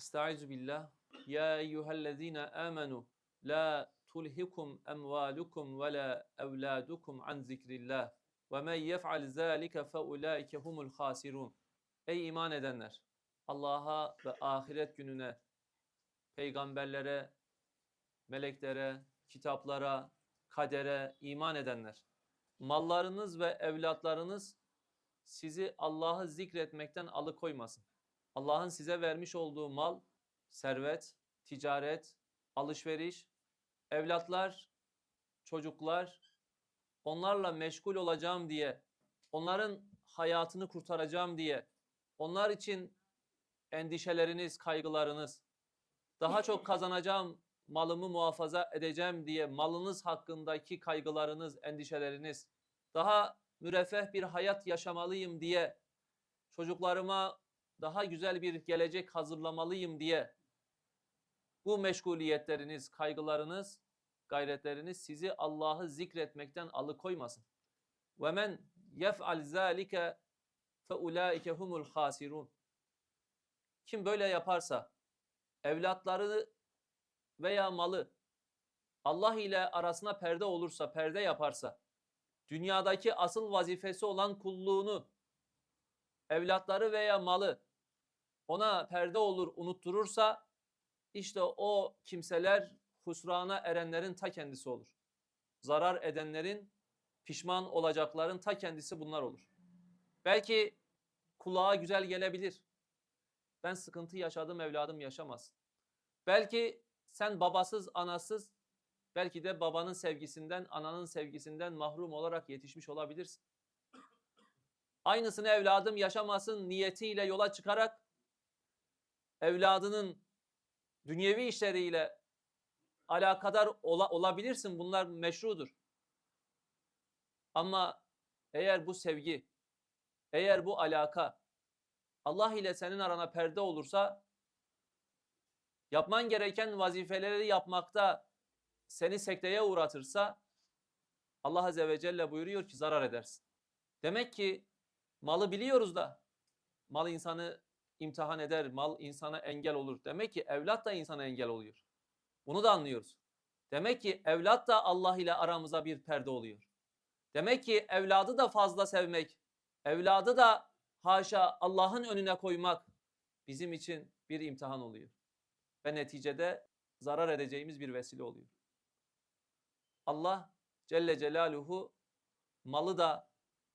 Estaizu billah. Ya eyyühellezine amenu la tulhikum emvalukum ve la evladukum an zikrillah. Ve men yef'al zâlike fe ulaike humul hasirun. Ey iman edenler! Allah'a ve ahiret gününe, peygamberlere, meleklere, kitaplara, kadere iman edenler. Mallarınız ve evlatlarınız sizi Allah'ı zikretmekten alıkoymasın. Allah'ın size vermiş olduğu mal, servet, ticaret, alışveriş, evlatlar, çocuklar, onlarla meşgul olacağım diye, onların hayatını kurtaracağım diye, onlar için endişeleriniz, kaygılarınız, daha çok kazanacağım, malımı muhafaza edeceğim diye malınız hakkındaki kaygılarınız, endişeleriniz, daha müreffeh bir hayat yaşamalıyım diye, çocuklarıma daha güzel bir gelecek hazırlamalıyım diye bu meşguliyetleriniz, kaygılarınız, gayretleriniz sizi Allah'ı zikretmekten alıkoymasın. Ve men yef'al zalike fe ulaike humul hasirun. Kim böyle yaparsa evlatları veya malı Allah ile arasına perde olursa, perde yaparsa, dünyadaki asıl vazifesi olan kulluğunu, evlatları veya malı ona perde olur, unutturursa, işte o kimseler husrana erenlerin ta kendisi olur. Zarar edenlerin, pişman olacakların ta kendisi bunlar olur. Belki kulağa güzel gelebilir. Ben sıkıntı yaşadım, evladım yaşamaz. Belki sen babasız, anasız, belki de babanın sevgisinden, ananın sevgisinden mahrum olarak yetişmiş olabilirsin. Aynısını evladım yaşamasın niyetiyle yola çıkarak evladının dünyevi işleriyle alakadar ola, olabilirsin. Bunlar meşrudur. Ama eğer bu sevgi, eğer bu alaka Allah ile senin arana perde olursa yapman gereken vazifeleri yapmakta seni sekteye uğratırsa Allah Azze ve Celle buyuruyor ki zarar edersin. Demek ki malı biliyoruz da mal insanı imtihan eder, mal insana engel olur. Demek ki evlat da insana engel oluyor. Bunu da anlıyoruz. Demek ki evlat da Allah ile aramıza bir perde oluyor. Demek ki evladı da fazla sevmek, evladı da haşa Allah'ın önüne koymak bizim için bir imtihan oluyor. Ve neticede zarar edeceğimiz bir vesile oluyor. Allah Celle Celaluhu malı da,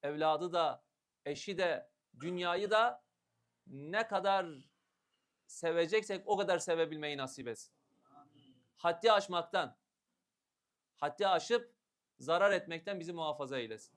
evladı da, eşi de, dünyayı da ne kadar seveceksek o kadar sevebilmeyi nasip etsin. Haddi aşmaktan, haddi aşıp zarar etmekten bizi muhafaza eylesin.